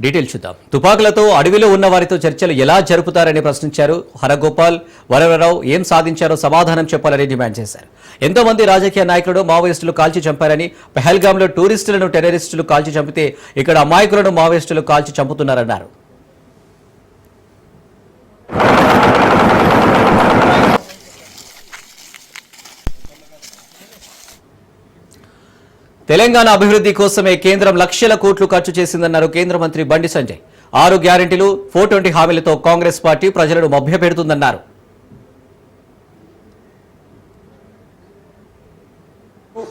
Detail చూద్దాం. తుపాకులతో అడవిలో ఉన్న వారితో చర్చలు ఎలా జరుపుతారని ప్రశ్నించారు హరగోపాల్ వరవరరావు ఏం సాధించారో సమాధానం చెప్పాలని డిమాండ్ చేశారు. ఎంతో మంది రాజకీయ నాయకులు మావోయిస్టులు కాల్చి చంపారని పహల్గాంలో టూరిస్టులను టెర్రరిస్టులు కాల్చి చంపితే ఇక్కడ అమాయకులను మావోయిస్టులు కాల్చి చంపుతున్నారన్నారు. తెలంగాణ అభివృద్ధి కోసమే కేంద్రం లక్షల కోట్లు ఖర్చు చేసిందన్నారు కేంద్ర మంత్రి బండి సంజయ్. ఆరు గ్యారెంటీలు ఫోర్ ట్వంటీ హామీలతో కాంగ్రెస్ పార్టీ ప్రజలను మభ్యపెడుతుందన్నారు.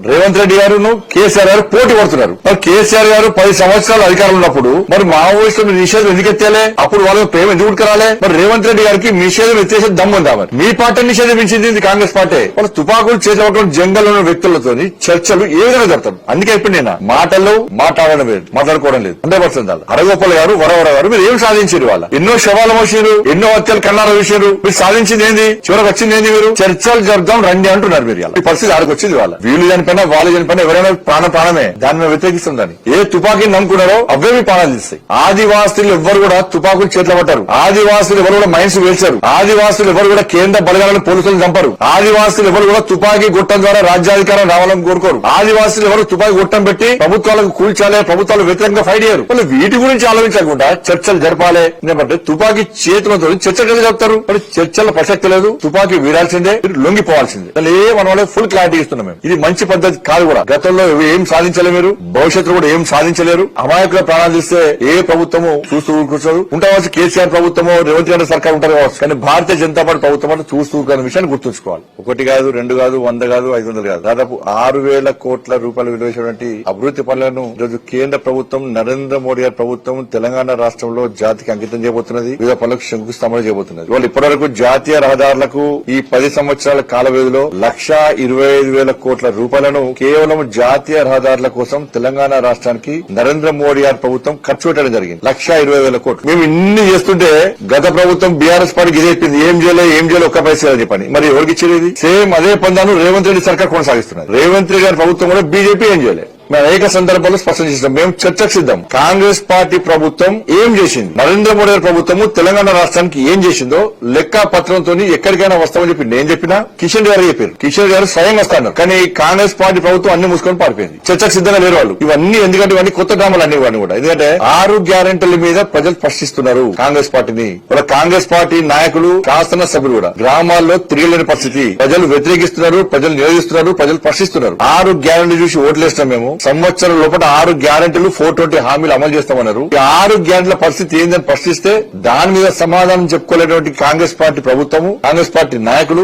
రేవంత్ రెడ్డి గారు కేసీఆర్ గారు పోటీ పడుతున్నారు. మరి కేసీఆర్ గారు పది సంవత్సరాలు అధికారంలో ఉన్నప్పుడు మరి మావోయిస్టులు నిషేధం ఎందుకు ఎత్తేలే? అప్పుడు వాళ్ళ ప్రేమ ఎందుకు ఉడకరాలే? మరి రేవంత్ రెడ్డి గారికి నిషేధం ఎత్తేసే దమ్ముందా మరి? మీ పార్టీ నిషేధం ఇది కాంగ్రెస్ పార్టీ? వాళ్ళు తుపాకులు చేసిన జంగల్లో ఉన్న వ్యక్తులతో చర్చలు ఏ విధంగా జరుగుతాం అందుకే ఇప్పుడు నేను? మాటలు మాట్లాడడం లేదు మాట్లాడుకోవడం లేదు. హండ్రెడ్ పర్సెంట్ హరగోపాల్ గారు వరవర గారు మీరు ఏం సాధించారు వాళ్ళ ఎన్నో శవాలు మోసారు ఎన్నో హత్యలు కన్నార విషయాలు మీరు సాధించింది ఏంది? చివరికి వచ్చింది ఏంది మీరు? చర్చలు జరుపుదాం రండి అంటున్నారు మీరు ఈ పరిస్థితి ఆడికి వచ్చింది వాళ్ళ వీళ్ళు చనిపోయినా వాళ్ళు చనిపోయినా ఎవరైనా ప్రాణ ప్రాణమే. దాని మీద వ్యతిరేకిస్తుందని ఏ తుపాకీని నమ్ముకున్నారో అవే మీ ప్రాణాలు తీస్తాయి. ఆదివాసులు ఎవ్వరు కూడా తుపాకులు చేతిలో పట్టారు. ఆదివాసులు ఎవరు కూడా మైన్స్ వేల్చారు. ఆదివాసులు ఎవరు కూడా కేంద్ర బలగాలను పోలీసులు చంపారు. ఆదివాసులు ఎవరు కూడా తుపాకీ గుట్టం ద్వారా రాజ్యాధికారం రావాలని కోరుకోరు. ఆదివాసులు ఎవరు తుపాకీ గుట్టం పెట్టి ప్రభుత్వాలకు కూల్చాలి ప్రభుత్వాలు వ్యతిరేకంగా ఫైట్ చేయరు. వాళ్ళు వీటి గురించి ఆలోచించకుండా చర్చలు జరపాలి. ఎందుకంటే తుపాకీ చేతులతో చర్చలు ఎలా చెప్తారు మరి చర్చల ప్రసక్తి లేదు. తుపాకీ వీడాల్సిందే లొంగిపోవాల్సిందే. ఏ మన వాళ్ళకి ఫుల్ క్లారిటీ ఇస్తున్నాం మేము. ఇది మంచి పద్ధతి కాదు కూడా. గతంలో ఏం సాధించలే మీరు? భవిష్యత్తులో కూడా ఏం సాధించలేరు? అమాయకుల ప్రాణాలు తీస్తే ఏ ప్రభుత్వము చూస్తూ కూర్చోదు? ఉండవచ్చు కేసీఆర్ ప్రభుత్వము రేవంత్ రెడ్డి సర్కార్ ఉంటారు కావచ్చు. కానీ భారతీయ జనతా పార్టీ ప్రభుత్వం అంటే చూస్తూ కానీ విషయాన్ని గుర్తుంచుకోవాలి. ఒకటి కాదు రెండు కాదు వంద కాదు ఐదు వందలు కాదు. దాదాపు ఆరు వేల కోట్ల రూపాయలు విలువైనటువంటి అభివృద్ధి పనులను ఈరోజు కేంద్ర ప్రభుత్వం నరేంద్ర మోడీ గారి ప్రభుత్వం తెలంగాణ రాష్ట్రంలో జాతికి అంకితం చేయబోతున్నది. వివిధ పనులకు శంకుస్థాపన చేయబోతున్నది. వాళ్ళు ఇప్పటివరకు జాతీయ రహదారులకు ఈ పది సంవత్సరాల కాల వ్యవధిలో లక్ష ఇరవై ఐదు వేల కోట్ల రూపాయలను కేవలం జాతీయ రహదారుల కోసం తెలంగాణ రాష్ట్రానికి నరేంద్ర మోడీ గారి ప్రభుత్వం ఖర్చు పెట్టడం జరిగింది. లక్ష ఇరవై వేల కోట్లు. మేము ఇన్ని చేస్తుంటే గత ప్రభుత్వం బీఆర్ఎస్ పార్టీకి ఇదే చెప్పింది. ఏం చేయలేదు ఏం చేయలేదు ఒక్క పైసలు అని చెప్పని మరి ఎవరికి ఇచ్చేది? సేమ్ అదే పందాను రేవంత్ రెడ్డి సర్కార్ కొనసాగిస్తున్నారు. రేవంత్ రెడ్డి గారి ప్రభుత్వం కూడా బీజేపీ ఏం చేయలేదు మేము అనేక సందర్భాల్లో స్పష్టం చేసినాం. మేము చర్చకు సిద్ధం కాంగ్రెస్ పార్టీ ప్రభుత్వం ఏం చేసింది? నరేంద్ర మోడీ గారి ప్రభుత్వము తెలంగాణ రాష్ట్రానికి ఏం చేసిందో లెక్క పత్రంతో ఎక్కడికైనా వస్తామని చెప్పి నేను చెప్పినా కిషన్ గారు చెప్పారు. కిషన్ గారు స్వయంగా వస్తాను. కానీ కాంగ్రెస్ పార్టీ ప్రభుత్వం అన్ని మూసుకొని పారిపోయింది. చర్చకు సిద్ధంగా లేరు వాళ్ళు. ఇవన్నీ ఎందుకంటే ఇవన్నీ కొత్త డ్రామాలు అన్ని ఇవన్నీ కూడా. ఎందుకంటే ఆరు గ్యారెంటీల మీద ప్రజలు ప్రశ్నిస్తున్నారు కాంగ్రెస్ పార్టీని. వాళ్ళ కాంగ్రెస్ పార్టీ నాయకులు శాసన సభ్యులు కూడా గ్రామాల్లో తిరగలేని పరిస్థితి. ప్రజలు వ్యతిరేకిస్తున్నారు ప్రజలు నిరోధిస్తున్నారు ప్రజలు ప్రశ్నిస్తున్నారు ఆరు గ్యారెంటీ చూసి ఓట్లేస్తాం మేము. సంవత్సరం లోపల ఆరు గ్యారెంటీలు ఫోర్ ట్వంటీ హామీలు అమలు చేస్తామన్నారు. ఈ ఆరు గ్యారెంటీల పరిస్థితి ఏందని ప్రశ్నిస్తే దాని మీద సమాధానం చెప్పుకోలేటువంటి కాంగ్రెస్ పార్టీ ప్రభుత్వము కాంగ్రెస్ పార్టీ నాయకులు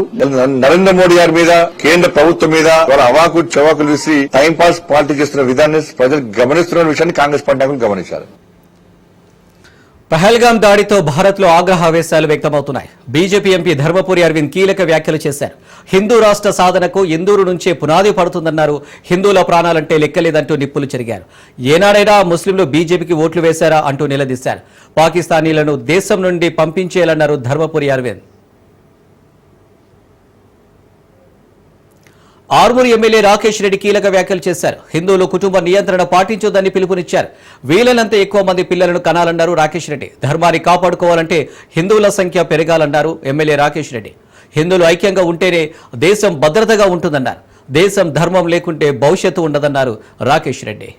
నరేంద్ర మోడీ గారి మీద కేంద్ర ప్రభుత్వం మీద వాళ్ళ అవాకు చవాకులు చూసి టైం పాస్ పార్టీ చేస్తున్న విధాన్ని ప్రజలు గమనిస్తున్న విషయాన్ని కాంగ్రెస్ పార్టీ నాయకులు గమనించారు. పహల్గాం దాడితో భారత్లో ఆగ్రహావేశాలు వ్యక్తమవుతున్నాయి. బీజేపీ ఎంపీ ధర్మపురి అరవింద్ కీలక వ్యాఖ్యలు చేశారు. హిందూ రాష్ట్ర సాధనకు ఇందూరు నుంచే పునాది పడుతుందన్నారు. హిందువుల ప్రాణాలంటే లెక్కలేదంటూ నిప్పులు చెరిగారు. ఏనాడైనా ముస్లింలు బీజేపీకి ఓట్లు వేశారా అంటూ నిలదీశారు. పాకిస్తానీలను దేశం నుండి పంపించేయాలన్నారు ధర్మపురి అరవింద్. ఆర్మూరు ఎమ్మెల్యే రాకేష్ రెడ్డి కీలక వ్యాఖ్యలు చేశారు. హిందువులు కుటుంబ నియంత్రణ పాటించొద్దని పిలుపునిచ్చారు. వీలైనంత ఎక్కువ మంది పిల్లలను కనాలన్నారు రాకేష్ రెడ్డి. ధర్మాన్ని కాపాడుకోవాలంటే హిందువుల సంఖ్య పెరగాలన్నారు ఎమ్మెల్యే రాకేష్ రెడ్డి. హిందువులు ఐక్యంగా ఉంటేనే దేశం భద్రతగా ఉంటుందన్నారు. దేశం ధర్మం లేకుంటే భవిష్యత్తు ఉండదన్నారు రాకేష్ రెడ్డి.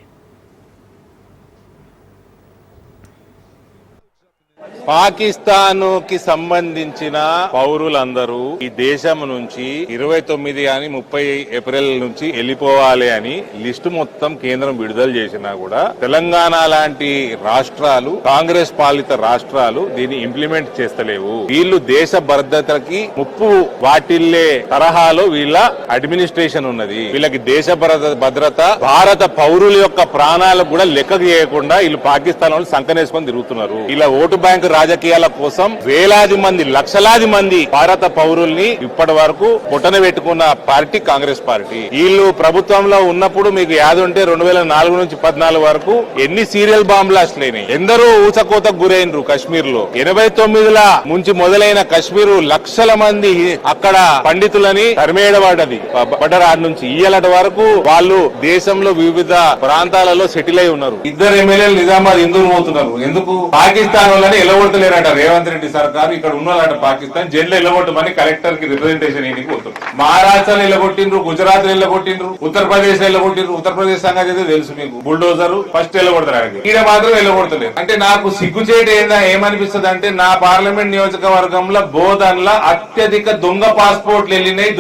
పాకిస్తాన్కి సంబంధించిన పౌరులందరూ ఈ దేశం నుంచి ఇరవై తొమ్మిది అని ముప్పై ఏప్రిల్ నుంచి వెళ్ళిపోవాలి అని లిస్టు మొత్తం కేంద్రం విడుదల చేసినా కూడా తెలంగాణ లాంటి రాష్ట్రాలు కాంగ్రెస్ పాలిత రాష్ట్రాలు దీన్ని ఇంప్లిమెంట్ చేస్తలేవు. వీళ్ళు దేశ భద్రతకి ముప్పు వాటిల్లే తరహాలో వీళ్ళ అడ్మినిస్ట్రేషన్ ఉన్నది. వీళ్ళకి దేశ భద్రత- భద్రత భారత పౌరుల యొక్క ప్రాణాలకు కూడా లెక్క చేయకుండా వీళ్ళు పాకిస్తాన్ వాళ్ళు సంకనేసుకొని తిరుగుతున్నారు. ఇలా ఓటు బ్యాంకు రాజకీయాల కోసం వేలాది మంది లక్షలాది మంది భారత పౌరుల్ని ఇప్పటి వరకు పుట్టన పెట్టుకున్న పార్టీ కాంగ్రెస్ పార్టీ. వీళ్ళు ప్రభుత్వంలో ఉన్నప్పుడు మీకు యాద ఉంటే రెండు వేల నాలుగు నుంచి పద్నాలుగు వరకు ఎన్ని సీరియల్ బాంబ్ బ్లాస్ట్ లేని ఎందరో ఊచకోతకు గురైనరు కశ్మీర్లో ఎనభై తొమ్మిదిల నుంచి మొదలైన కశ్మీర్ లక్షల మంది అక్కడ పండితులని తరిమేయడబడ్డది పడ్డరాడు నుంచి ఇయ్యలటి వరకు వాళ్ళు దేశంలో వివిధ ప్రాంతాలలో సెటిల్ అయి ఉన్నారు. ఇద్దరు ఎమ్మెల్యేలు నిజామాబాద్ ఎందుకు పోతున్నారు. ఎందుకు? పాకిస్తాన్ వాళ్ళని నిలబడతలేరట రేవంత్ రెడ్డి సర్దారు ఇక్కడ ఉన్నదట పాకిస్తాన్. జైల్లో నిలబొట్టమని కలెక్టర్కి రిప్రజెంటేషన్ ఇంటికి పోతుంది మహారాష్ట్రలో నిలబొట్టిండ్రు గుజరాత్ నిలబొట్టిండ్రు ఉత్తరప్రదేశ్ నిలబొట్టిండ్రు. ఉత్తరప్రదేశ్ సంగతి అయితే తెలుసు మీకు. బుల్డోజర్ ఫస్ట్ నిలబడతారు ఆయనకి. ఈడ మాత్రం ఎలగొడతలేదు అంటే నాకు సిగ్గుచేట ఏందా ఏమనిపిస్తుంది అంటే నా పార్లమెంట్ నియోజకవర్గంలో బోధన్ల అత్యధిక దొంగ పాస్పోర్ట్లు వెళ్ళినాయి.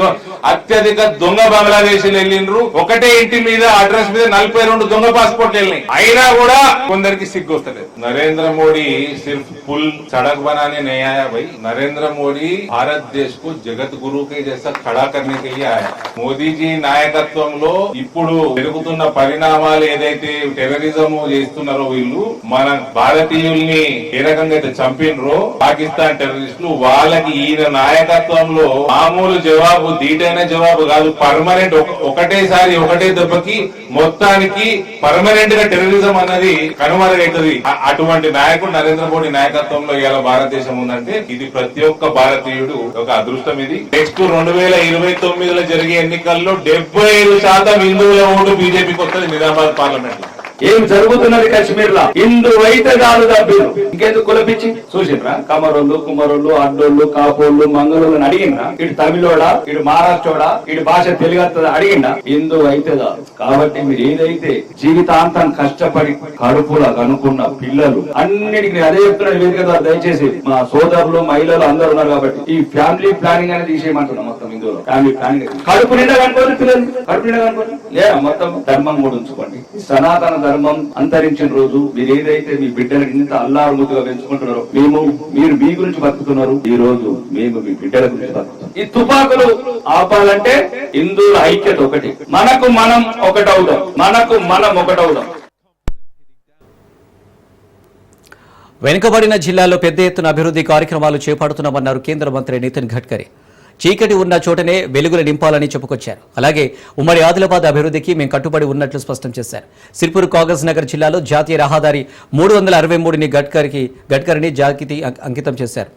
అత్యధిక దొంగ బంగ్లాదేశీలు వెళ్ళిండ్రు. ఒకటే ఇంటి మీద అడ్రస్ మీద నలభై రెండు దొంగ పాస్పోర్ట్లు వెళ్ళినాయి. అయినా కూడా కొందరికి సిగ్గు వస్తలేదు. నరేంద్ర మోడీ సిర్ఫ్ పుల్ सड़क बनाने नहीं आया भाई नरेंद्र मोदी भारत देश को जगत गुरु के जैसा खड़ा करने के लिए आया మోదీ జీ నాయకత్వంలో ఇప్పుడు జరుగుతున్న పరిణామాలు ఏదైతే టెర్రరిజం చేస్తున్నారో వీళ్ళు మన భారతీయుల్ని ఏ రకంగా అయితే చంపినరో పాకిస్తాన్ టెర్రరిస్టులు వాళ్ళకి ఈయన నాయకత్వంలో మామూలు జవాబు దీటైన జవాబు కాదు పర్మనెంట్ ఒకటేసారి ఒకటే దెబ్బకి మొత్తానికి పర్మనెంట్ గా టెర్రరిజం అన్నది కనుమరుగైతుంది అ- అటువంటి నాయకుడు నరేంద్ర మోడీ నాయకత్వంలో ఇవాళ భారతదేశం ఉందంటే ఇది ప్రతి ఒక్క భారతీయుడు ఒక అదృష్టం ఇది. నెక్స్ట్ రెండు వేల ఇరవై తొమ్మిదిలో జరిగే ఎన్నికల్లో డెబ్బై ఐదు శాతం హిందువుల ఓటు బీజేపీకి వస్తుంది నిజామాబాద్ పార్లమెంట్లో ఏం జరుగుతున్నది కాశ్మీర్ లా ఇందు అయితే తప్పిరు ఇంకెందుకు చూసిండ్రా? కమరోళ్ళు కుమరోళ్ళు అడ్డోళ్ళు కాపోళ్ళు మంగళోళ్ళు అడిగిండ్రా? ఇటు తమిళోడా ఇటు మహారాష్ట్రోడా ఇటు భాష తెలుగు అడిగిండా ఇందు అయితే కాబట్టి మీరు ఏదైతే జీవితాంతం కష్టపడి కడుపులా కనుక్కున్న పిల్లలు అన్నిటికీ అదే చెప్తున్నాను వేదిక దయచేసి మా సోదరులు మహిళలు అందరూ ఉన్నారు కాబట్టి ఈ ఫ్యామిలీ ప్లానింగ్ అనేది తీసేయమంటున్నాం మొత్తం ఇందులో. Family planning. కడుపు నిండా కనుకోండి పిల్లలు. కడుపు నిండా కనుకోండి లేదా మొత్తం? ధర్మం కూడా ఉంచుకోండి. సనాతన ధర్మం అంతరించిన రోజు మీరు ఏదైతే మీ బిడ్డలకు ఇంత అల్లారుముద్దుగా పెంచుకుంటున్నారో మేము మీరు మీ గురించి బతుకుతున్నారు. ఈ రోజు మేము మీ బిడ్డల గురించి బతుకుతున్నాం. ఈ తుపాకులు ఆపాలంటే హిందువుల ఐక్యత ఒకటి. మనకు మనం ఒకటవుదాం. మనకు మనం ఒకటవుదాం. వెనుకబడిన జిల్లాలో పెద్ద ఎత్తున అభివృద్ధి కార్యక్రమాలు చేపడుతున్నామన్నారు కేంద్ర మంత్రి నితిన్ గడ్కరీ. చీకటి ఉన్న చోటనే వెలుగులు నింపాలని చెప్పుకొచ్చారు. అలాగే ఉమ్మడి ఆదిలాబాద్ అభివృద్ధికి మేము కట్టుబడి ఉన్నట్లు స్పష్టం చేశారు. సిర్పూర్ కాగజ్ నగర్ జిల్లాలో జాతీయ రహదారి మూడు వందల అరవై మూడుని గడ్కరికి గడ్కరిని జాకితి అంకితం చేశారు.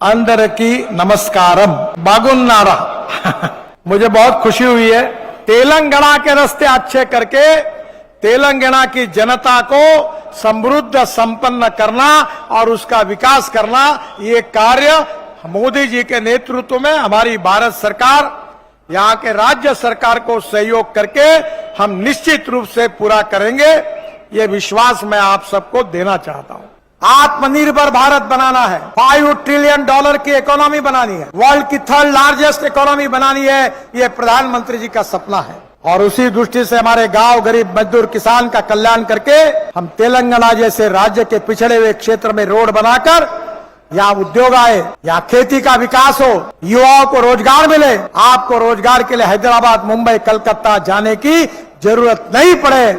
अंदर की नमस्कार बागुन्नारा मुझे बहुत खुशी हुई है। तेलंगाना के रास्ते अच्छे करके तेलंगाना की जनता को समृद्ध, संपन्न करना और उसका विकास करना ये कार्य मोदी जी के नेतृत्व में हमारी भारत सरकार, यहाँ के राज्य सरकार को सहयोग करके हम निश्चित रूप से पूरा करेंगे। ये विश्वास मैं आप सबको देना चाहता हूँ। आत्मनिर्भर भारत बनाना है। फाइव ट्रिलियन डॉलर की इकोनॉमी बनानी है। वर्ल्ड की थर्ड लार्जेस्ट इकोनॉमी बनानी है, ये प्रधानमंत्री जी का सपना है। और उसी दृष्टि से हमारे गाँव गरीब मजदूर किसान का कल्याण करके हम तेलंगाना जैसे राज्य के पिछड़े हुए क्षेत्र में रोड बनाकर यहाँ उद्योग आए, यहाँ खेती का विकास हो, युवाओं को रोज़गार मिले, आपको रोज़गार के लिए हैदराबाद, मुंबई, कलकत्ता जाने की ज़रूरत नहीं पड़े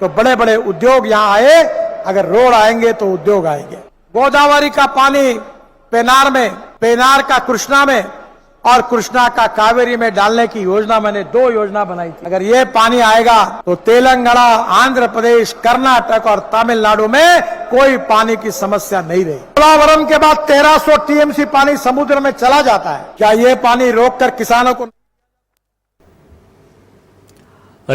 तो बड़े बड़े उद्योग यहाँ आए अगर रोड आएँगे तो उद्योग आएँगे। गोदावरी का पानी पेनार में, पेनार का कृष्णा में और कृष्णा का कावेरी में डालने की योजना मैंने दो योजना बनाई थी। अगर ये पानी आएगा तो तेलंगाना, आंध्र प्रदेश, कर्नाटक और तमिलनाडु में कोई पानी की समस्या नहीं रही। पोलावरम के बाद 1300 टीएमसी पानी समुद्र में चला जाता है। क्या ये पानी रोककर किसानों को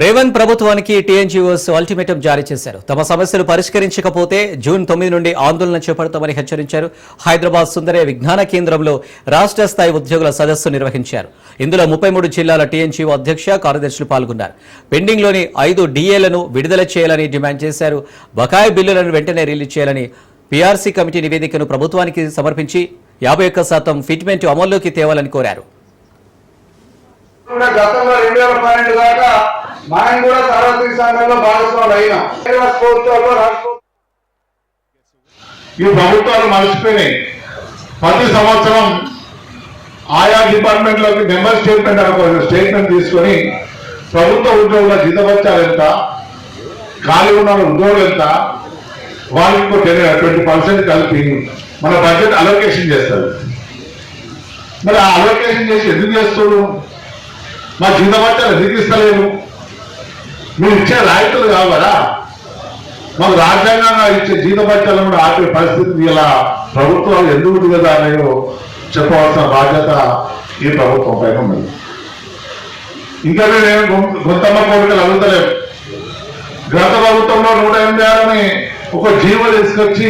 రేవంత్ ప్రభుత్వానికి టీఎన్జీఓస్ అల్టిమేటం జారీ చేశారు. తమ సమస్యలు పరిష్కరించకపోతే జూన్ తొమ్మిది నుండి ఆందోళన చేపడతామని హెచ్చరించారు. హైదరాబాద్ సుందరయ్య విజ్ఞాన కేంద్రంలో రాష్ట్ర స్థాయి ఉద్యోగుల సదస్సు నిర్వహించారు. ఇందులో ముప్పై మూడు జిల్లాల టీఎన్జీఓ అధ్యక్ష కార్యదర్శులు పాల్గొన్నారు. పెండింగ్లోని ఐదు డిఏలను విడుదల చేయాలని డిమాండ్ చేశారు. బకాయి బిల్లులను వెంటనే రిలీజ్ చేయాలని పీఆర్సీ కమిటీ నివేదికను ప్రభుత్వానికి సమర్పించి యాభై ఒక్క శాతం ఫిట్మెంట్ అమల్లోకి తేవాలని కోరారు. కూడా గతంలో రెండు వేల పన్నెండు దాకా మనం కూడా సార్వత్రిక సంఘంలో భాగస్వాములు అయినాం. కేంద్ర ప్రభుత్వాల్లో ఈ ప్రభుత్వాలు మర్చిపోయినాయి. ప్రతి సంవత్సరం ఆయా డిపార్ట్మెంట్లోకి మెంబర్ స్టేట్మెంట్ ఒక స్టేట్మెంట్ తీసుకొని ప్రభుత్వ ఉద్యోగుల జీతభత్యాలు ఎంత ఖాళీ ఉన్న ఉద్యోగులు ఎంత వాళ్ళకి టెన్ ట్వంటీ పర్సెంట్ కలిపి మన బడ్జెట్ అలొకేషన్ చేస్తారు. మరి ఆ అలొకేషన్ చేసి ఎందుకు చేస్తారు మా జీతభత్యాలు ఎందుకు ఇస్తలేము మీరు ఇచ్చే రాయితీలు కావాలా? మాకు రాజ్యాంగంగా ఇచ్చే జీతభత్యాలను కూడా ఆపే పరిస్థితి ఇలా ప్రభుత్వాలు ఎందుకు కదా అనేది చెప్పవలసిన బాధ్యత ఈ ప్రభుత్వం పైన ఉన్నది. ఇంకా మేము గొం- గొంతమ్మ కోరికలు అడుగుతలేము గత ప్రభుత్వంలో నూట ఎనిమిది ఒక జీవో తీసుకొచ్చి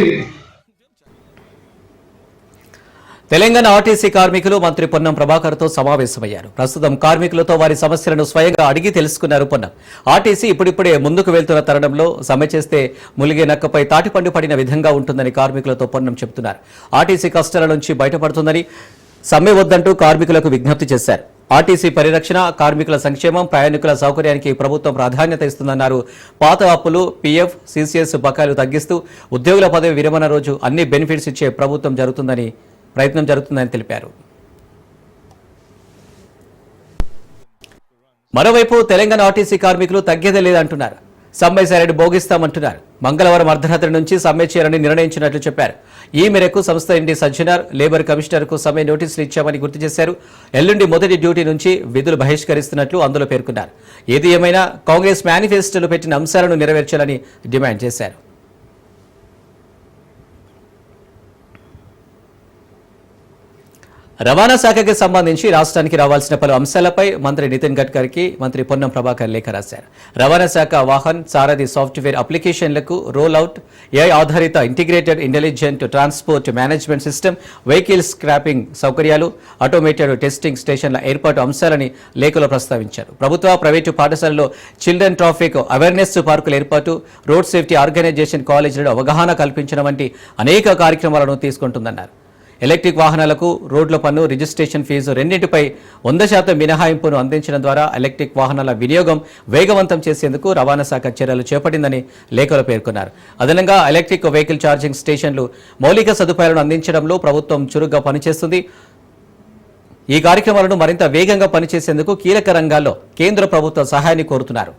తెలంగాణ ఆర్టీసీ కార్మికులు మంత్రి పొన్నం ప్రభాకర్తో సమావేశమయ్యారు. ప్రస్తుతం కార్మికులతో వారి సమస్యలను స్వయంగా అడిగి తెలుసుకున్నారు పొన్నం. ఆర్టీసీ ఇప్పుడిప్పుడే ముందుకు వెళ్తున్న తరుణంలో సమ్మె చేస్తే ములిగే నక్కపై తాటిపండు పడిన విధంగా ఉంటుందని కార్మికులతో పొన్నం చెబుతున్నారు. ఆర్టీసీ కష్టాల నుంచి బయటపడుతుందని సమ్మె వద్దంటూ కార్మికులకు విజ్ఞప్తి చేశారు. ఆర్టీసీ పరిరక్షణ కార్మికుల సంక్షేమం ప్రయాణికుల సౌకర్యానికి ప్రభుత్వం ప్రాధాన్యత ఇస్తుందన్నారు. పాత అప్పులు పీఎఫ్ సీసీఎస్ బకాయిలు తగ్గిస్తూ ఉద్యోగుల పదవి విరమణ రోజు అన్ని బెనిఫిట్స్ ఇచ్చే ప్రభుత్వం జరుగుతుందని ప్రయత్నం జరుగుతుందని తెలిపారు. మరోవైపు తెలంగాణ ఆర్టీసీ కార్మికులు తగ్గేదే లేదంటున్నారు. సమ్మె సరైన భోగిస్తామంటున్నారు. మంగళవారం అర్ధరాత్రి నుంచి సమ్మె చేయాలని నిర్ణయించినట్లు చెప్పారు. ఈ మేరకు సంస్థ ఇండి సజ్జనార్ లేబర్ కమిషనర్కు సమ్మె నోటీసులు ఇచ్చామని గుర్తు చేశారు. ఎల్లుండి మొదటి డ్యూటీ నుంచి విధులు బహిష్కరిస్తున్నట్లు అందులో పేర్కొన్నారు. ఏది ఏమైనా కాంగ్రెస్ మేనిఫెస్టోలో పెట్టిన అంశాలను నెరవేర్చాలని డిమాండ్ చేశారు. రవాణా శాఖకి సంబంధించి రాష్ట్రానికి రావాల్సిన పలు అంశాలపై మంత్రి నితిన్ గడ్కరీకి మంత్రి పొన్నం ప్రభాకర్ లేఖ రాశారు. రవాణా శాఖ వాహన్ సారథి సాఫ్ట్వేర్ అప్లికేషన్లకు రోల్ అవుట్ ఏఐ ఆధారిత integrated intelligent transport management system vehicle scrapping సౌకర్యాలు ఆటోమేటెడ్ టెస్టింగ్ స్టేషన్ల ఏర్పాటు అంశాలని లేఖలో ప్రస్తావించారు. ప్రభుత్వ ప్రైవేటు పాఠశాలలో చిల్డ్రన్ ట్రాఫిక్ అవేర్నెస్ పార్కుల ఏర్పాటు రోడ్ సేఫ్టీ ఆర్గనైజేషన్ కాలేజీలలో అవగాహన కల్పించడం వంటి అనేక కార్యక్రమాలను తీసుకుంటుందన్నారు. ఎలక్ట్రిక్ వాహనాలకు రోడ్ల పన్ను రిజిస్ట్రేషన్ ఫీజు రెండింటిపై వంద శాతం మినహాయింపును అందించడం ద్వారా ఎలక్ట్రిక్ వాహనాల వినియోగం వేగవంతం చేసేందుకు రవాణా శాఖ చర్యలు చేపట్టిందని లేఖలో పేర్కొన్నారు. అదనంగా ఎలక్ట్రిక్ వెహికల్ ఛార్జింగ్ స్టేషన్లు మౌలిక సదుపాయాలను అందించడంలో ప్రభుత్వం చురుగ్గా పనిచేస్తుంది. ఈ కార్యక్రమాలను మరింత వేగంగా పనిచేసేందుకు కీలక రంగాల్లో కేంద్ర ప్రభుత్వ సహాయాన్ని కోరుతున్నారు.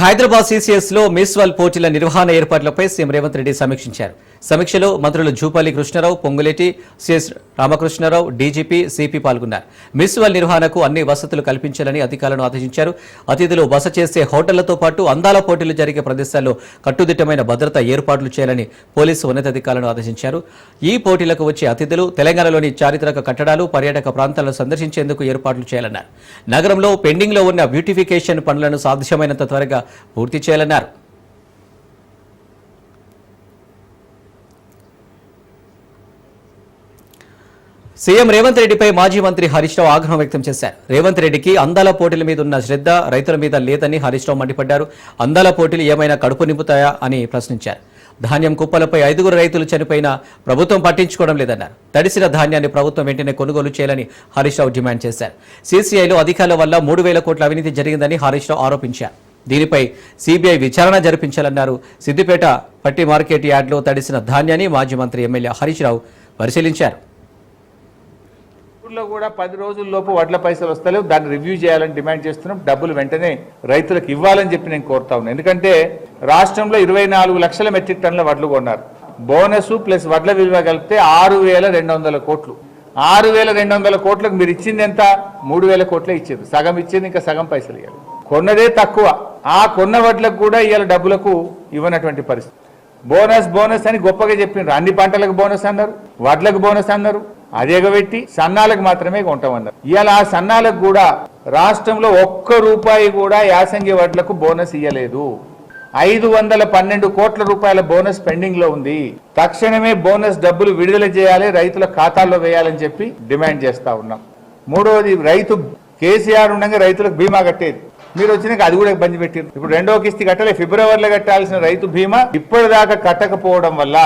హైదరాబాద్ సీసీఎస్లో మిస్ పోటీల నిర్వహణ ఏర్పాట్లపై సీఎం రేవంత్ రెడ్డి సమీక్షించారు. సమీక్షలో మంత్రులు Jupally Krishnarao Ponguleti CS Ramakrishnarao DGP CP పాల్గొన్నారు. మిస్ నిర్వహణకు అన్ని వసతులు కల్పించాలని అధికారులను ఆదేశించారు. అతిథులు బస చేసే హోటళ్ళతో పాటు అందాల పోటీలు జరిగే ప్రదేశాల్లో కట్టుదిట్టమైన భద్రత ఏర్పాట్లు చేయాలని పోలీసు ఉన్నతాధికారులను ఆదేశించారు. ఈ పోటీలకు వచ్చే అతిథులు తెలంగాణలోని చారిత్రక కట్టడాలు పర్యాటక ప్రాంతాలను సందర్శించేందుకు ఏర్పాట్లు చేయాలన్నారు. నగరంలో పెండింగ్లో ఉన్న బ్యూటిఫికేషన్ పనులను సాధ్యమైనంత త్వరగా పూర్తి చేయాలన్నారు. సీఎం రేవంత్ రెడ్డిపై మాజీ మంత్రి హరీష్ రావు ఆగ్రహం వ్యక్తం చేశారు. రేవంత్ రెడ్డికి అందాల పోటీల మీద ఉన్న శ్రద్ధ రైతుల మీద లేదని హరీష్ రావు మండిపడ్డారు. అందాల పోటీలు ఏమైనా కడుపు నింపుతాయా అని ప్రశ్నించారు. ధాన్యం కుప్పలపై ఐదుగురు రైతులు చనిపోయిన ప్రభుత్వం పట్టించుకోవడం లేదన్నారు. తడిసిన ధాన్యాన్ని ప్రభుత్వం వెంటనే కొనుగోలు చేయాలని హరీష్ రావు డిమాండ్ చేశారు. సీసీఐలో అధికారుల వల్ల మూడు వేల కోట్ల అవినీతి జరిగిందని హరీష్ రావు ఆరోపించారు. దీనిపై సిబిఐ విచారణ జరిపించాలన్నారు. సిద్దిపేట పట్టి మార్కెట్ యార్డ్లో తడిసిన ధాన్యాన్ని మాజీ మంత్రి ఎమ్మెల్యే హరీష్ రావు పరిశీలించారు. ఊర్లో కూడా పది రోజుల్లోపు వడ్ల పైసలు వస్తలేవు. దాన్ని రివ్యూ చేయాలని డిమాండ్ చేస్తున్నాం. డబ్బులు వెంటనే రైతులకు ఇవ్వాలని చెప్పి నేను కోరుతా ఉన్నాను. ఎందుకంటే రాష్ట్రంలో ఇరవై నాలుగు లక్షల మెట్రిక్ టన్నుల వడ్లు కొన్నారు. బోనస్ ప్లస్ వడ్ల విలువ కలిపితే ఆరు వేల రెండు వందల కోట్లు. ఆరు వేల రెండు వందల కోట్లకు మీరు ఇచ్చింది ఎంత? మూడు వేల కోట్లే ఇచ్చారు. సగం ఇచ్చింది ఇంకా సగం పైసలు ఇవ్వాలి కొన్నదే తక్కువ. ఆ కొన్న వడ్లకు కూడా ఇవాళ డబ్బులకు ఇవ్వనటువంటి పరిస్థితి. బోనస్ బోనస్ అని గొప్పగా చెప్పినారు. అన్ని పంటలకు బోనస్ అన్నారు వడ్లకు బోనస్ అన్నారు. అదేగబెట్టి సన్నాలకు మాత్రమే కొంటామన్నారు ఇవాళ ఆ సన్నాలకు కూడా రాష్ట్రంలో ఒక్క రూపాయి కూడా యాసంగి వడ్లకు బోనస్ ఇవ్వలేదు ఐదు వందల పన్నెండు కోట్ల రూపాయల బోనస్ పెండింగ్లో ఉంది. తక్షణమే బోనస్ డబ్బులు విడుదల చేయాలి రైతుల ఖాతాల్లో వేయాలని చెప్పి డిమాండ్ చేస్తా ఉన్నాం. మూడవది రైతు కేసీఆర్ ఉండగా రైతులకు బీమా కట్టేది. మీరు వచ్చినాక అది కూడా ఇబ్బంది పెట్టారు. ఇప్పుడు రెండో కిస్తీ కట్టలే ఫిబ్రవరిలో కట్టాల్సిన రైతు బీమా ఇప్పటిదాకా కట్టకపోవడం వల్ల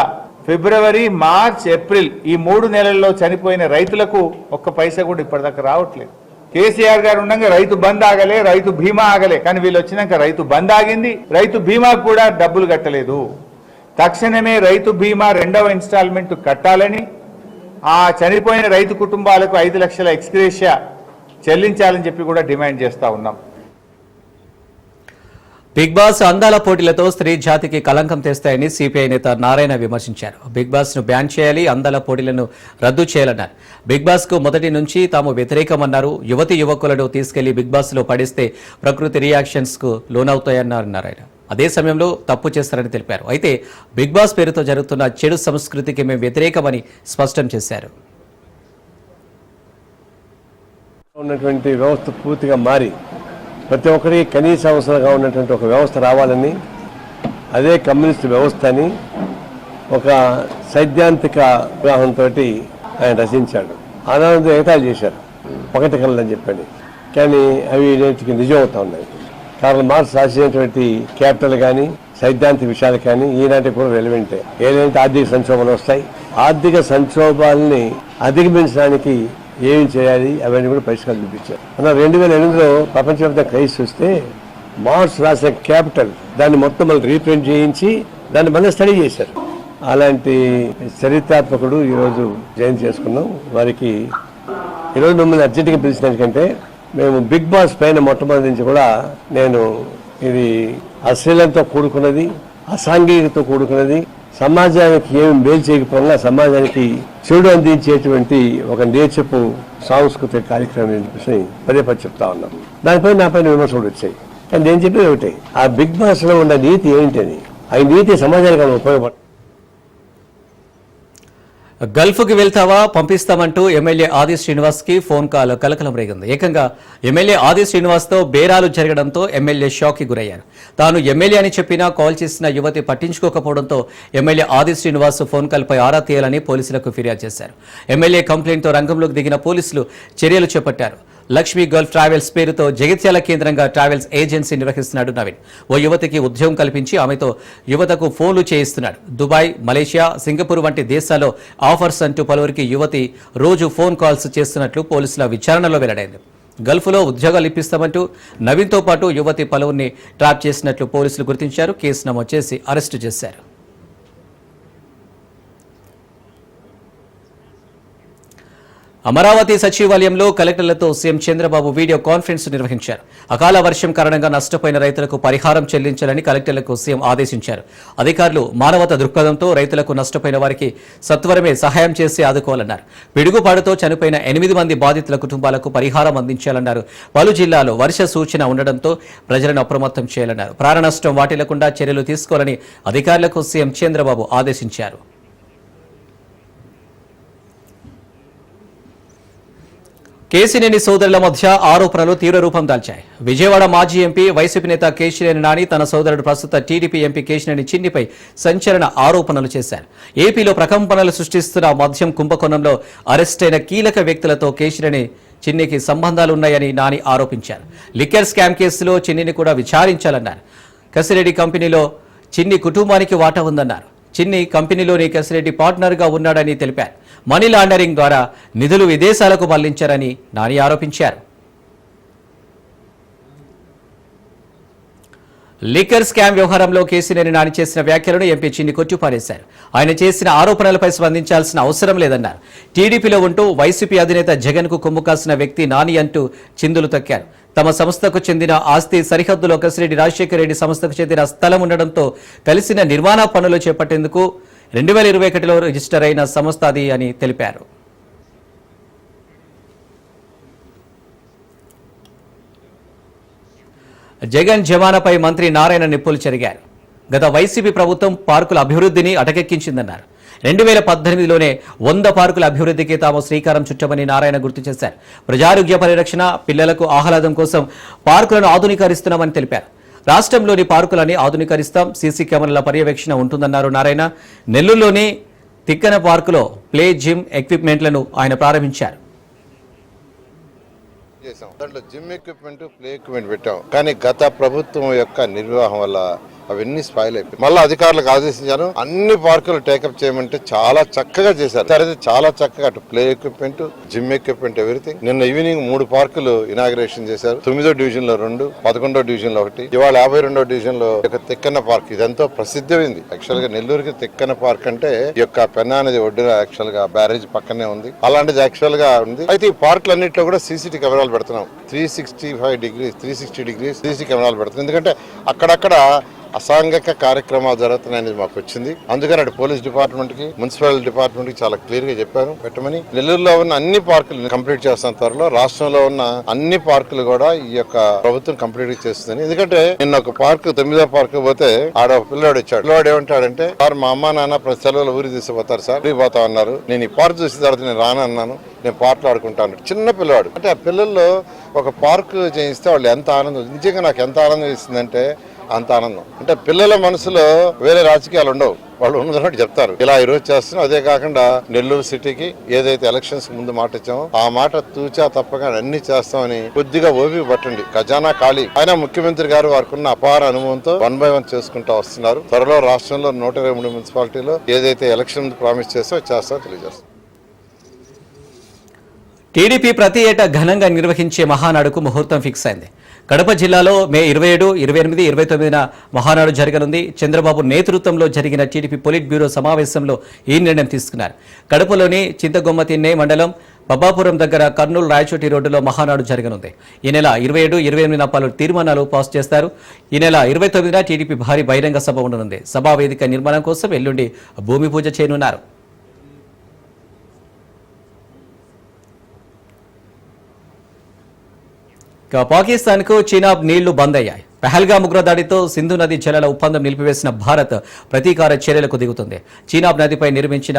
ఫిబ్రవరి మార్చ్ ఏప్రిల్ ఈ మూడు నెలల్లో చనిపోయిన రైతులకు ఒక్క పైసా కూడా ఇప్పటిదాకా రావట్లేదు. కేసీఆర్ గారు ఉండగా రైతు బంద్ ఆగలే రైతు బీమా ఆగలే. కానీ వీళ్ళు వచ్చినాక రైతు బంద్ ఆగింది రైతు బీమాకు కూడా డబ్బులు కట్టలేదు. తక్షణమే రైతు బీమా రెండవ ఇన్స్టాల్మెంట్ కట్టాలని ఆ చనిపోయిన రైతు కుటుంబాలకు ఐదు లక్షల ఎక్స్క్రేషియా చెల్లించాలని చెప్పి కూడా డిమాండ్ చేస్తూ ఉన్నాం. బిగ్ బాస్ అందాల పోటీలతో స్త్రీ జాతికి కలంకం తెస్తాయని సిపిఐ నేత నారాయణ విమర్శించారు. బిగ్ బాస్ను బ్యాన్ చేయాలి అందాల పోటీలను రద్దు చేయాలన్నారు. బిగ్ బాస్కు మొదటి నుంచి తాము వ్యతిరేకమన్నారు. యువతి యువకులను తీసుకెళ్ళి బిగ్ బాస్లో పడిస్తే ప్రకృతి రియాక్షన్స్కు లోనవుతాయన్నారు నారాయణ. అదే సమయంలో తప్పు చేస్తారని తెలిపారు. అయితే బిగ్ బాస్ పేరుతో జరుగుతున్న చెడు సంస్కృతికి మేము వ్యతిరేకమని స్పష్టం చేశారు. ఉన్నటువంటి వ్యవస్థ పూర్తిగా మారి ప్రతి ఒక్కరికి కనీస అవసరంగా ఉన్నటువంటి ఒక వ్యవస్థ రావాలని అదే కమ్యూనిస్ట్ వ్యవస్థ అని ఒక సైద్ధాంతిక వివాహంతో ఆయన రచించాడు. ఆనందం ఏటాలు చేశారు. ఒకటి కళ్ళని చెప్పండి. కానీ అవి నేటికి నిజం అవుతా ఉన్నాయి. కార్ల్ మార్క్స్ రాసినటువంటి క్యాపిటల్ కానీ సైద్ధాంతిక విషయాలు కానీ ఈనాటి కూడా రెలివెంటే ఏదైతే ఆర్థిక సంక్షోభాలు వస్తాయి. ఆర్థిక సంక్షోభాలని అధిగమించడానికి ఏం చేయాలి అవన్నీ కూడా పరిష్కారం చూపించారు. మన రెండు వేల ఎనిమిదిలో ప్రపంచవ్యాప్త క్రైసిస్ వస్తే మార్స్ రాసిన క్యాపిటల్ దాన్ని మొత్తం మళ్ళీ రీప్రింట్ చేయించి దాన్ని మళ్ళీ స్టడీ చేశారు. అలాంటి చరిత్రాత్మకుడు ఈరోజు జాయిన్ చేసుకున్నాం. వారికి ఈరోజు మిమ్మల్ని అర్జెంటుగా పిలిచినందుకంటే మేము బిగ్ బాస్ పైన మొట్టమొదటి నుంచి కూడా నేను ఇది అశ్లీలంతో కూడుకున్నది అసాంఘికతో కూడుకున్నది సమాజానికి ఏమి మేలు చేయకపోయినా సమాజానికి చెడు అందించేటువంటి ఒక నేర్చపు సాంస్కృతిక కార్యక్రమం అని పదే పది చెప్తా ఉన్నాం. దానిపై నా పైన విమర్శలు వచ్చాయి. కానీ నేను చెప్పేది ఒకటే ఆ బిగ్ బాస్లో ఉన్న నీతి ఏంటని ఆ నీతి సమాజానికి ఉపయోగపడుతుంది గల్ఫ్కి వెళ్తావా? పంపిస్తామంటూ ఎమ్మెల్యే ఆది శ్రీనివాస్కి ఫోన్ కాల్ కలకలం రేగింది. ఏకంగా ఎమ్మెల్యే ఆది శ్రీనివాస్తో బేరాలు జరగడంతో ఎమ్మెల్యే షాక్కి గురయ్యారు. తాను ఎమ్మెల్యే అని చెప్పినా కాల్ చేసిన యువతి పట్టించుకోకపోవడంతో ఎమ్మెల్యే ఆది శ్రీనివాస్ ఫోన్ కాల్పై ఆరా తీయాలని పోలీసులకు ఫిర్యాదు చేశారు. ఎమ్మెల్యే కంప్లైంట్తో రంగంలోకి దిగిన పోలీసులు చర్యలు చేపట్టారు. లక్ష్మీ గల్ఫ్ ట్రావెల్స్ పేరుతో జగిత్యాల కేంద్రంగా ట్రావెల్స్ ఏజెన్సీ నిర్వహిస్తున్నాడు నవీన్. ఓ యువతికి ఉద్యోగం కల్పించి ఆమెతో యువతకు ఫోన్లు చేయిస్తున్నాడు. దుబాయ్ మలేషియా సింగపూర్ వంటి దేశాల్లో ఆఫర్స్ అంటూ పలువురికి యువతి రోజు ఫోన్ కాల్స్ చేస్తున్నట్లు పోలీసుల విచారణలో వెల్లడైంది. గల్ఫ్లో ఉద్యోగాలు ఇప్పిస్తామంటూ నవీన్తో పాటు యువతి పలువురిని ట్రాప్ చేసినట్లు పోలీసులు గుర్తించారు. కేసు నమోదు చేసి అరెస్టు చేశారు. అమరావతి సచివాలయంలో కలెక్టర్లతో సీఎం చంద్రబాబు వీడియో కాన్ఫరెన్స్ నిర్వహించారు. అకాల వర్షం కారణంగా నష్టపోయిన రైతులకు పరిహారం చెల్లించాలని కలెక్టర్లకు సీఎం ఆదేశించారు. అధికారులు మానవత దృక్పథంతో రైతులకు నష్టపోయిన వారికి సత్వరమే సహాయం చేసి ఆదుకోవాలన్నారు. పిడుగుపాడుతో చనిపోయిన ఎనిమిది మంది బాధితుల కుటుంబాలకు పరిహారం అందించాలన్నారు. పలు జిల్లాలో వర్ష సూచన ఉండడంతో ప్రజలను అప్రమత్తం చేయాలన్నారు. ప్రాణ నష్టం వాటిల్లకుండా చర్యలు తీసుకోవాలని అధికారులకు సీఎం చంద్రబాబు ఆదేశించారు. కేసినేని సోదరుల మధ్య ఆరోపణలు తీవ్ర రూపం దాల్చాయి. విజయవాడ మాజీ ఎంపీ వైసీపీ నేత కేశినేని నాని తన సోదరుడు ప్రస్తుత టీడీపీ ఎంపీ కేశినేని చిన్నిపై సంచలన ఆరోపణలు చేశారు. ఏపీలో ప్రకంపనలు సృష్టిస్తున్న మద్యం కుంభకోణంలో అరెస్టైన కీలక వ్యక్తులతో కేశినేని చిన్నికి సంబంధాలున్నాయని నాని ఆరోపించారు. లిక్కర్ స్కామ్ కేసులో చిన్నిని కూడా విచారించాలన్నారు. కసిరెడ్డి కంపెనీలో చిన్ని కుటుంబానికి వాటా ఉందన్నారు. చిన్ని కంపెనీలోని కెసిరెడ్డి పార్ట్నర్గా ఉన్నాడని తెలిపారు. మనీ లాండరింగ్ ద్వారా నిధులు విదేశాలకు మళ్ళించారని నాని ఆరోపించారు. లిక్కర్ స్కామ్ వ్యవహారంలో కేసీనేని నాని చేసిన వ్యాఖ్యలను ఎంపీ చిన్ని కొట్టిపారేశారు. ఆయన చేసిన ఆరోపణలపై స్పందించాల్సిన అవసరం లేదన్నారు. టీడీపీలో ఉంటూ వైసీపీ అధినేత జగన్కు కొమ్ము కాసిన వ్యక్తి నాని అంటూ చిందులు తొక్కారు. తమ సంస్థకు చెందిన ఆస్తి సరిహద్దులో కసిరెడ్డి రాజశేఖర రెడ్డి సంస్థకు చెందిన స్థలం ఉండడంతో కలిసిన నిర్మాణ పనులు చేపట్టేందుకు రెండు వేల ఇరవై ఒకటిలో రిజిస్టర్ అయిన సంస్థ అది అని తెలిపారు. జగన్ జమానాపై మంత్రి నారాయణ నిప్పులు చెరిగారు. గత వైసీపీ ప్రభుత్వం పార్కుల అభివృద్ధిని అటకెక్కించిందన్నారు. రెండు వేల పద్దెనిమిదిలోనే వంద పార్కుల అభివృద్ధికి తాము శ్రీకారం చుట్టమని నారాయణ గుర్తు చేశారు. ప్రజారోగ్య పరిరక్షణ పిల్లలకు ఆహ్లాదం కోసం పార్కులను ఆధునీకరిస్తున్నామని తెలిపారు. రాష్ట్రంలోని పార్కులని ఆధునీకరిస్తాం సీసీ కెమెరాల పర్యవేక్షణ ఉంటుందన్నారు నారాయణ. నెల్లూరులోని తిక్కన పార్కులో ప్లే జిమ్ ఎక్విప్మెంట్లను ఆయన ప్రారంభించారు. దాంట్లో జిమ్ ఎక్విప్మెంట్ ప్లే ఎక్విప్మెంట్ పెట్టాం. కానీ గత ప్రభుత్వం యొక్క నిర్వాహం వల్ల అవన్నీ స్పాయిల్ అయిపోయి మళ్ళీ అధికారులకు ఆదేశించాను. అన్ని పార్కులు టేకప్ చేయమంటే చాలా చక్కగా చేశారు. సరే చాలా చక్కగా అటు play equipment gym equipment everything నిన్న ఈవినింగ్ మూడు పార్కులు ఇనాగ్రేషన్ చేశారు. తొమ్మిదో డివిజన్లో రెండు పదకొండో డివిజన్లో ఒకటి ఇవాళ యాభై రెండో డివిజన్లో ఒక తిక్కన్న పార్క్ ఇది ఎంతో ప్రసిద్ధమైంది. యాక్చువల్గా నెల్లూరుకి తిక్కన్న పార్క్ అంటే ఈ యొక్క పెన్నా అనేది ఒడ్డున యాక్చువల్గా బ్యారేజ్ పక్కనే ఉంది. అలాంటిది యాక్చువల్గా ఉంది. అయితే ఈ పార్కులు అన్నింటిలో కూడా సీసీటీ కెమెరాలు పెడుతున్నాం. Three sixty five degrees three sixty degrees CC కెమెరాలు పెడుతున్నాం. ఎందుకంటే అక్కడక్కడ అసాంఘిక కార్యక్రమాలు జరుగుతున్నాయని మాకు వచ్చింది అందుకని అటు పోలీస్ డిపార్ట్మెంట్కి మున్సిపల్ డిపార్ట్మెంట్కి చాలా క్లియర్గా చెప్పాను. పెట్టమని నెల్లూరులో ఉన్న అన్ని పార్కులు కంప్లీట్ చేస్తున్న త్వరలో. రాష్ట్రంలో ఉన్న అన్ని పార్కులు కూడా ఈ యొక్క ప్రభుత్వం కంప్లీట్ చేస్తుంది ఎందుకంటే నిన్న ఒక పార్క్ తొమ్మిదో పార్క్ పోతే ఆడ పిల్లవాడు వచ్చాడు. పిల్లోడు ఏమంటాడంటే సార్ మా అమ్మ నాన్న ప్రతి సెలవులు ఊరి తీసుకుపోతారు సార్. ఊరికి పోతా ఉన్నారు. నేను ఈ పార్క్ చూసిన తర్వాత నేను రానన్నాను నేను పాటలు ఆడుకుంటాను చిన్న పిల్లవాడు అంటే ఆ పిల్లల్లో ఒక పార్క్ చేయిస్తే వాళ్ళు ఎంత ఆనందం నిజంగా నాకు ఎంత ఆనందం ఇస్తుందంటే అంత ఆనందం. అంటే పిల్లల మనసులో వేరే రాజకీయాలు ఉండవు. వాళ్ళు ఉన్నదన్నట్టు చెప్తారు. ఇలా ఈ రోజు చేస్తున్నాం అదే కాకుండా నెల్లూరు సిటీకి ఏదైతే ఎలక్షన్స్ ముందు మాట ఇచ్చామో ఆ మాట తూచా తప్పగా అన్ని చేస్తామని కొద్దిగా ఓపిక పట్టండి. ఖజానా ఖాళీ. ఆయన ముఖ్యమంత్రి గారు వారికి ఉన్న అపార అనుభవంతో వన్ బై వన్ చేసుకుంటూ వస్తున్నారు. త్వరలో రాష్ట్రంలో నూట ఇరవై మూడు మున్సిపాలిటీలో ఏదైతే ఎలక్షన్ ప్రామిస్ చేస్తో చేస్తారో తెలియజేస్తాం టీడీపీ ప్రతి ఏటా ఘనంగా నిర్వహించే మహానాడుకు ముహూర్తం ఫిక్స్ అయింది. కడప జిల్లాలో మే ఇరవై ఏడు ఇరవై ఎనిమిది ఇరవై తొమ్మిదిన మహానాడు జరగనుంది. చంద్రబాబు నేతృత్వంలో జరిగిన టీడీపీ పొలిట్ బ్యూరో సమావేశంలో ఈ నిర్ణయం తీసుకున్నారు. కడపలోని చింతగొమ్మతిన్నే మండలం బబ్బాపురం దగ్గర కర్నూలు రాయచోటి రోడ్డులో మహానాడు జరగనుంది. ఈ నెల ఇరవై ఏడు ఇరవై ఎనిమిదిన పలు తీర్మానాలు పాస్ చేస్తారు. ఈ నెల ఇరవై తొమ్మిదిన టీడీపీ భారీ బహిరంగ సభ ఉండనుంది. సభా వేదిక నిర్మాణం కోసం ఎల్లుండి భూమి పూజ చేయనున్నారు. ఇక పాకిస్తాన్కు చీనాబ్ నీళ్ళు బంద్ అయ్యాయి పెహల్గా ఉగ్రదాడితో సింధు నది జలాల ఒప్పందం నిలిపివేసిన భారత్ ప్రతీకార చర్యలకు దిగుతుంది. చీనాబ్ నదిపై నిర్మించిన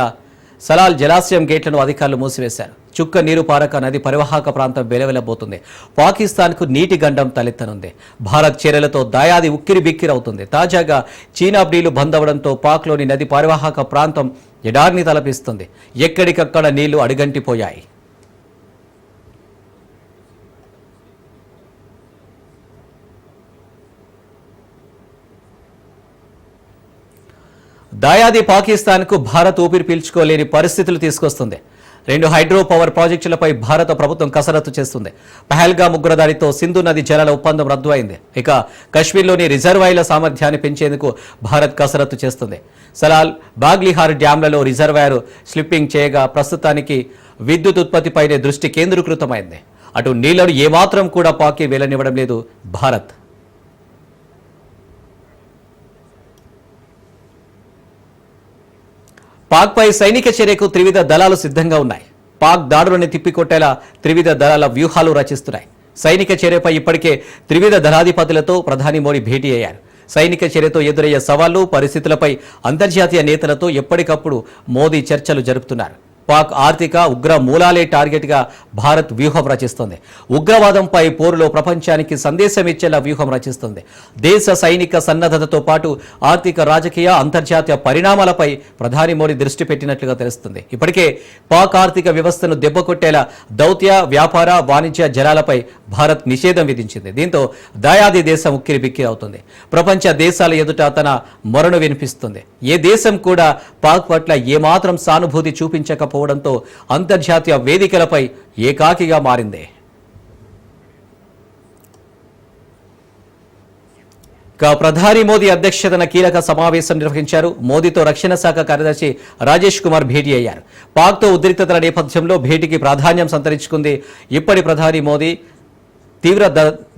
సలాల్ జలాశయం గేట్లను అధికారులు మూసివేశారు. చుక్క నీరు పారక నది పరివాహక ప్రాంతం వెలవెలబోతుంది. పాకిస్తాన్కు నీటి గండం తలెత్తనుంది. భారత్ చర్యలతో దాయాది ఉక్కిరి బిక్కిరవుతుంది తాజాగా చీనాబ్ నీళ్ళు బంద్ అవడంతో పాక్లోని నది పరివాహక ప్రాంతం ఎడార్ని తలపిస్తుంది. ఎక్కడికక్కడ నీళ్ళు అడుగంటిపోయాయి. దాయాది పాకిస్తాన్కు భారత్ ఊపిరి పీల్చుకోలేని పరిస్థితులు తీసుకొస్తుంది. రెండు హైడ్రో పవర్ ప్రాజెక్టులపై భారత ప్రభుత్వం కసరత్తు చేస్తుంది. పహల్గా ముగ్గురదాడితో సింధు నది జలాల ఒప్పందం రద్దు అయింది ఇక కశ్మీర్లోని రిజర్వాయర్ల సామర్థ్యాన్ని పెంచేందుకు భారత్ కసరత్తు చేస్తుంది. సలాల్ బాగ్లిహార్ డ్యాంలలో రిజర్వాయర్ స్లిప్పింగ్ చేయగా ప్రస్తుతానికి విద్యుత్ ఉత్పత్తిపైనే దృష్టి కేంద్రీకృతమైంది. అటు నీళ్ళను ఏమాత్రం కూడా పాకి వెళ్ళనివ్వడం లేదు భారత్. పాక్పై సైనిక చర్యకు త్రివిధ దళాలు సిద్ధంగా ఉన్నాయి. పాక్ దాడులను తిప్పికొట్టేలా త్రివిధ దళాల వ్యూహాలు రచిస్తున్నాయి. సైనిక చర్యపై ఇప్పటికే త్రివిధ దళాధిపతులతో ప్రధాని మోడీ భేటీ అయ్యారు. సైనిక చర్యతో ఎదురయ్యే సవాళ్ళు పరిస్థితులపై అంతర్జాతీయ నేతలతో ఎప్పటికప్పుడు మోదీ చర్చలు జరుపుతున్నారు. పాక్ ఆర్థిక ఉగ్ర మూలాలే టార్గెట్గా భారత్ వ్యూహం రచిస్తుంది. ఉగ్రవాదంపై పోరులో ప్రపంచానికి సందేశం ఇచ్చేలా వ్యూహం రచిస్తుంది. దేశ సైనిక సన్నద్ధతతో పాటు ఆర్థిక రాజకీయ అంతర్జాతీయ పరిణామాలపై ప్రధాని మోడీ దృష్టి పెట్టినట్లుగా తెలుస్తుంది. ఇప్పటికే పాక్ ఆర్థిక వ్యవస్థను దెబ్బకొట్టేలా దౌత్య వ్యాపార వాణిజ్య జలాలపై భారత్ నిషేధం విధించింది. దీంతో దయాది దేశం ఉక్కిరి బిక్కిరి అవుతుంది ప్రపంచ దేశాల ఎదుట తన మొరను వినిపిస్తుంది. ఏ దేశం కూడా పాక్ పట్ల ఏమాత్రం సానుభూతి రాకపోవడంతో అంతర్జాతీయ వేదికలపై ఏకాకిగా మారింది. ప్రధాని మోదీ అధ్యక్షతన కీలక సమావేశం నిర్వహించారు. మోదీతో రక్షణ శాఖ కార్యదర్శి రాజేష్ కుమార్ భేటీ అయ్యారు. పాక్తో ఉద్రిక్తతల నేపథ్యంలో భేటీకి ప్రాధాన్యం సంతరించుకుంది. ఇప్పటి ప్రధాని మోదీ తీవ్ర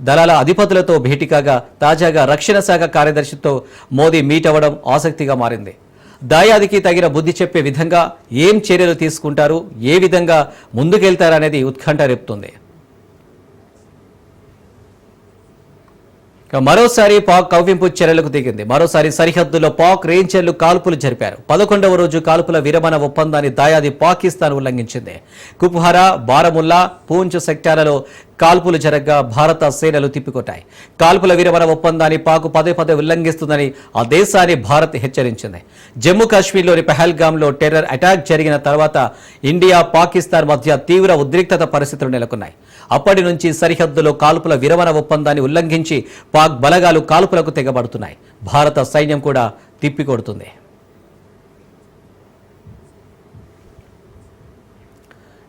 దళాల అధిపతులతో భేటీ కాగా తాజాగా రక్షణ శాఖ కార్యదర్శితో మోదీ మీట్ అవ్వడం ఆసక్తిగా మారింది. దాయాదికి తగిన బుద్ధి చెప్పే విధంగా ఏం చర్యలు తీసుకుంటారు ఏ విధంగా ముందుకెళ్తారనేది ఉత్కంఠ రేపుతుంది. మరోసారి పాక్ కవ్వింపు చర్యలకు దిగింది. మరోసారి సరిహద్దులో పాక్ రేంజర్లు కాల్పులు జరిపారు. పదకొండవ రోజు కాల్పుల విరమణ ఒప్పందాన్ని దాయాది పాకిస్తాన్ ఉల్లంఘించింది. కుప్హారా బారముల్లా పూంచ్ సెక్టార్లలో కాల్పులు జరగ్గా భారత సేనలు తిప్పికొట్టాయి. కాల్పుల విరమణ ఒప్పందాన్ని పాక్ పదే పదే ఉల్లంఘిస్తుందని ఆ దేశాన్ని భారత్ హెచ్చరించింది. జమ్మూ కాశ్మీర్లోని పెహల్గామ్లో టెర్రర్ అటాక్ జరిగిన తర్వాత ఇండియా పాకిస్తాన్ మధ్య తీవ్ర ఉద్రిక్తత పరిస్థితులు నెలకొన్నాయి. అప్పటి నుంచి సరిహద్దులో కాల్పుల విరమణ ఒప్పందాన్ని ఉల్లంఘించి పాక్ బలగాలు కాల్పులకు తెగబడుతున్నాయి. భారత సైన్యం కూడా తిప్పికొడుతుంది.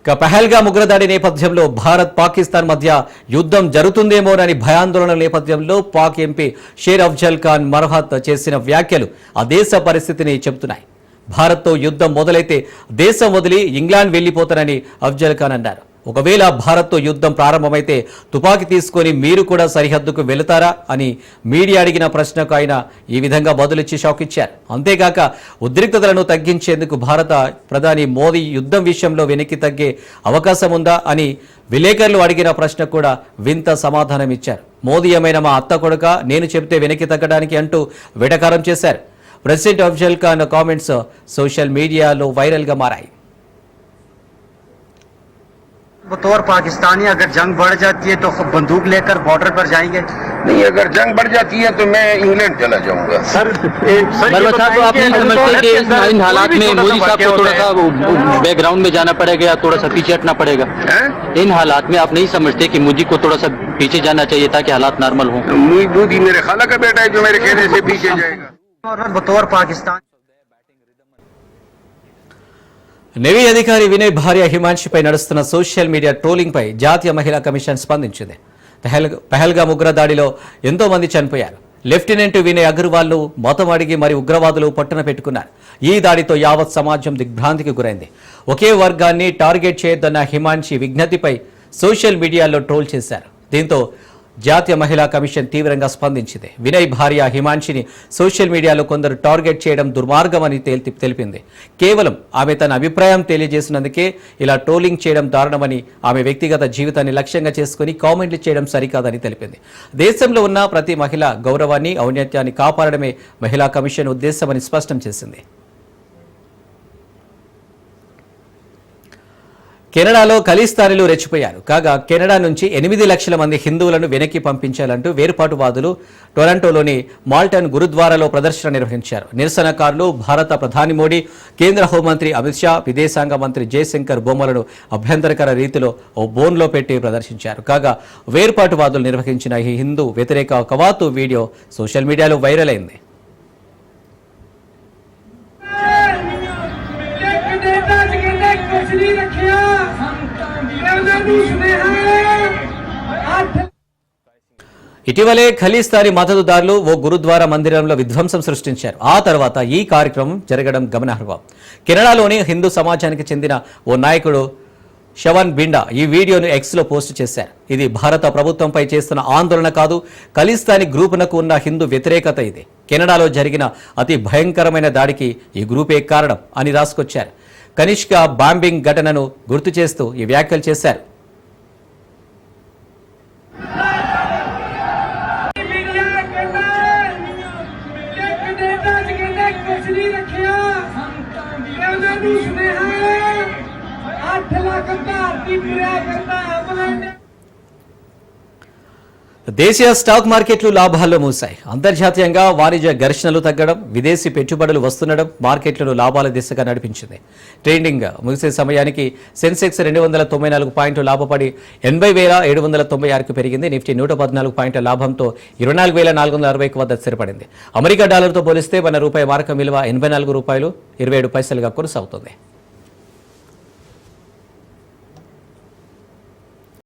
ఇక పహల్గా ఉగ్రదాడి నేపథ్యంలో భారత్ పాకిస్తాన్ మధ్య యుద్ధం జరుగుతుందేమోనని భయాందోళన నేపథ్యంలో పాక్ ఎంపీ షేర్ అఫ్జల్ ఖాన్ మరహత్ చేసిన వ్యాఖ్యలు ఆ దేశ పరిస్థితిని చెబుతున్నాయి. భారత్తో యుద్ధం మొదలైతే దేశం వదిలి ఇంగ్లాండ్ వెళ్ళిపోతారని అఫ్జల్ ఖాన్ అన్నారు. ఒకవేళ భారత్తో యుద్ధం ప్రారంభమైతే తుపాకీ తీసుకొని మీరు కూడా సరిహద్దుకు వెళతారా అని మీడియా అడిగిన ప్రశ్నకు ఆయన ఈ విధంగా బదులిచ్చి షాక్ ఇచ్చారు అంతేగాక ఉద్రిక్తతలను తగ్గించేందుకు భారత ప్రధాని మోదీ యుద్ధం విషయంలో వెనక్కి తగ్గే అవకాశం ఉందా అని విలేకరులు అడిగిన ప్రశ్న కూడా వింత సమాధానం ఇచ్చారు మోదీ ఏమైనా మా అత్త కొడుక నేను చెబితే వెనక్కి తగ్గడానికి అంటూ వెటకారం చేశారు. President Afzal Khan comments social మీడియాలో వైరల్గా మారాయి. बतौर पाकिस्तानी अगर जंग बढ़ जाती है तो बंदूक लेकर बॉर्डर पर जाएँगे। नहीं अगर जंग बढ़ जाती है तो मैं इंग्लैंड चला जाऊँगा। सर साहब तो आप नहीं समझते कि इन इन हालात में मोदी साहब को थोड़ा सा बैकग्राउंड में जाना पड़ेगा या थोड़ा सा पीछे हटना पड़ेगा। इन हालात में आप नहीं समझते कि मोदी को थोड़ा सा पीछे जाना चाहिए ताकि हालात नॉर्मल हों? मोदी मेरे खाला का बेटा है जो मेरे कहने से पीछे जाएगा। बतौर पाकिस्तान నేవీ అధికారి వినయ్ భార్య హిమాన్షిపై నడుస్తున్న సోషల్ మీడియా ట్రోలింగ్పై జాతీయ మహిళా కమిషన్ స్పందించింది. పెహల్- ఉగ్ర దాడిలో ఎంతో మంది చనిపోయారు. లెఫ్టినెంట్ వినయ్ అగర్వాల్ను మతం అడిగి మరి ఉగ్రవాదులు పట్టున పెట్టుకున్నారు. ఈ దాడితో యావత్ సమాజం దిగ్భ్రాంతికి గురైంది. ఒకే వర్గాన్ని టార్గెట్ చేయొద్దన్న హిమాన్షి విజ్ఞతిపై సోషల్ మీడియాలో ట్రోల్ చేశారు. దీంతో జాతీయ మహిళా కమిషన్ తీవ్రంగా స్పందించింది. వినయ్ భార్య హిమాంషిని సోషల్ మీడియాలో కొందరు టార్గెట్ చేయడం దుర్మార్గమని తెలిపింది. కేవలం ఆమె తన అభిప్రాయం తెలియజేసినందుకే ఇలా ట్రోలింగ్ చేయడం దారుణమని ఆమె వ్యక్తిగత జీవితాన్ని లక్ష్యంగా చేసుకుని కామెంట్లు చేయడం సరికాదని తెలిపింది. దేశంలో ఉన్న ప్రతి మహిళ గౌరవాన్ని ఔన్నత్యాన్ని కాపాడడమే మహిళా కమిషన్ ఉద్దేశమని స్పష్టం చేసింది. కెనడాలో ఖలీస్తానీలు రెచ్చిపోయారు. కాగా కెనడా నుంచి ఎనిమిది లక్షల మంది హిందువులను వెనక్కి పంపించాలంటూ వేరుపాటువాదులు టొరంటోలోని మాల్టన్ గురుద్వారాలో ప్రదర్శన నిర్వహించారు. నిరసనకారులు భారత ప్రధాని మోడీ కేంద్ర హోంమంత్రి అమిత్ షా విదేశాంగ మంత్రి జయశంకర్ బొమ్మలను అభ్యంతరకర రీతిలో ఓ బోన్లో పెట్టి ప్రదర్శించారు. కాగా వేరుపాటువాదులు నిర్వహించిన ఈ హిందూ వ్యతిరేక కవాతు వీడియో సోషల్ మీడియాలో వైరల్ అయింది. ఇటీవలే ఖలీస్తారీ మద్దతుదారులు ఓ గురుద్వారా మందిరంలో విధ్వంసం సృష్టించారు. ఆ తర్వాత ఈ కార్యక్రమం జరగడం గమనార్హం. కెనడాలోని హిందూ సమాజానికి చెందిన ఓ నాయకుడు శవన్ బిండా ఈ వీడియోను ఎక్స్లో పోస్ట్ చేశారు. ఇది భారత ప్రభుత్వంపై చేస్తున్న ఆందోళన కాదు ఖలిస్తానీ గ్రూపునకు ఉన్న హిందూ వ్యతిరేకత ఇది. కెనడాలో జరిగిన అతి భయంకరమైన దాడికి ఈ గ్రూపే కారణం అని రాసుకొచ్చారు. కనిష్క బాంబింగ్ ఘటనను గుర్తు చేస్తూ ఈ వ్యాఖ్యలు చేశారు. దేశీయ స్టాక్ మార్కెట్లు లాభాల్లో మూశాయి అంతర్జాతీయంగా వాణిజ్య ఘర్షణలు తగ్గడం విదేశీ పెట్టుబడులు వస్తుండడం మార్కెట్లను లాభాల దిశగా నడిపించింది. ట్రేడింగ్ ముగిసే సమయానికి సెన్సెక్స్ రెండు వందల తొంభై నాలుగు పాయింట్లు లాభపడి ఎనభై వేల ఏడు వందల తొంభై ఆరుకు పెరిగింది. నిఫ్టీ నూట పద్నాలుగు పాయింట్ల లాభంతో ఇరవై నాలుగు వేల నాలుగు వందల అరవైకి వద్ద స్థిరపడింది. అమెరికా డాలర్తో పోలిస్తే మన రూపాయి మారకం విలువ ఎనభై నాలుగు రూపాయలు ఇరవై ఏడు పైసలుగా కొనసాగుతుంది.